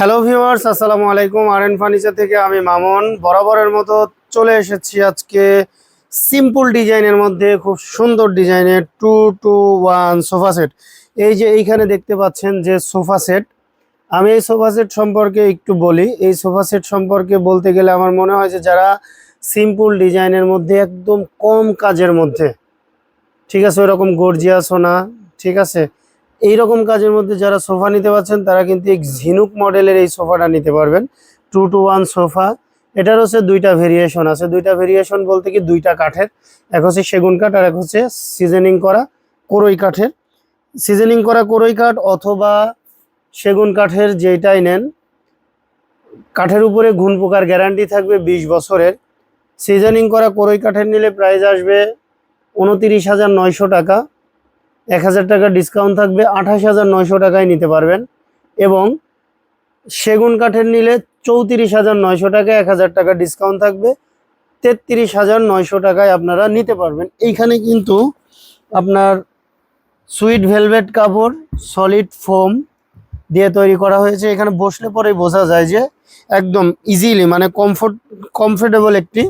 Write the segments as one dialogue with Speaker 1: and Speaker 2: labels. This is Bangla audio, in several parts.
Speaker 1: হ্যালো ভিউয়ার্স আসসালামু আলাইকুম। আর এন ফার্নিচার থেকে আমি মামুন। বরাবরের মতো চলে এসেছি আজকে সিম্পল ডিজাইনের মধ্যে, খুব সুন্দর ডিজাইনের two two one sofa set এই যে এইখানে দেখতে পাচ্ছেন যে সোফা সেট আমি এই সোফা সেট সম্পর্কে একটু বলি। এই সোফা সেট সম্পর্কে বলতে গেলে আমার মনে হয় যে যারা সিম্পল ডিজাইনের মধ্যে, একদম কম কাজের মধ্যে, ঠিক আছে, ওরকম গর্জিয়াসও না, ঠিক আছে এই রকম কাজের মধ্যে যারা সোফা নিতে পারছেন, তারা কিন্তু এই ঝিনুক মডেলের এই সোফাটা নিতে পারবেন। Two two one sofa. এটার হচ্ছে দুইটা ভেরিয়েশন আছে। দুইটা ভেরিয়েশন বলতে কি দুইটা কাঠের। এক হচ্ছে সেগুন কাঠ আর এক হচ্ছে সিজনিং করা কোরই কাঠের। সিজনিং করা কোরই কাঠ অথবা সেগুন কাঠের যেটাই নেন, কাঠের উপরে ঘুন পোকার গ্যারান্টি থাকবে বিশ বছরের। সিজনিং করা কোরই কাঠের নিলে প্রাইস আসবে উনতিরিশ হাজার নয়শো টাকা। এক হাজার টাকা ডিসকাউন্ট থাকবে, আঠাশ হাজার নয়শো টাকায় নিতে পারবেন। এবং সেগুন কাঠের নিলে চৌত্রিশ হাজার নয়শো টাকা এক হাজার টাকা ডিসকাউন্ট থাকবে, তেত্রিশ হাজার নয়শো টাকায় আপনারা নিতে পারবেন। এইখানে কিন্তু আপনার সুইট ভেলভেট কাপড় সলিড ফোম দিয়ে তৈরি করা হয়েছে। এখানে বসলে পরেই বোঝা যায় যে একদম ইজিলি মানে কমফোর্ট কমফোর্টেবল একটি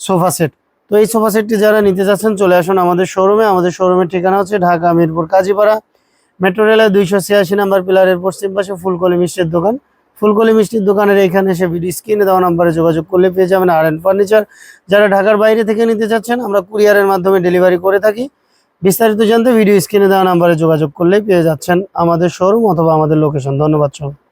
Speaker 1: সোফা সেট তো এই সোফা সেটটি যারা নিতে চাচ্ছেন চলে আসুন আমাদের শোরুমে আমাদের শোরুমের ঠিকানা হচ্ছে ঢাকা মিরপুর কাজীপাড়া। মেট্রো রেলের দুইশো ছিয়াশি নাম্বার পিলারের পশ্চিম পাশে ফুলকলি মিষ্টির দোকান। ফুলকলি মিষ্টির দোকানের এখানে এসে ভিডিও স্ক্রিনে দেওয়া নাম্বারে যোগাযোগ করলে পেয়ে যাবেন আর এন ফার্নিচার যারা ঢাকার বাইরে থেকে নিতে চাচ্ছেন আমরা কুরিয়ারের মাধ্যমে ডেলিভারি করে থাকি। বিস্তারিত জানতে ভিডিও স্ক্রিনে দেওয়া নাম্বারে যোগাযোগ করলেই পেয়ে যাচ্ছেন আমাদের শোরুম অথবা আমাদের লোকেশন ধন্যবাদ সবাই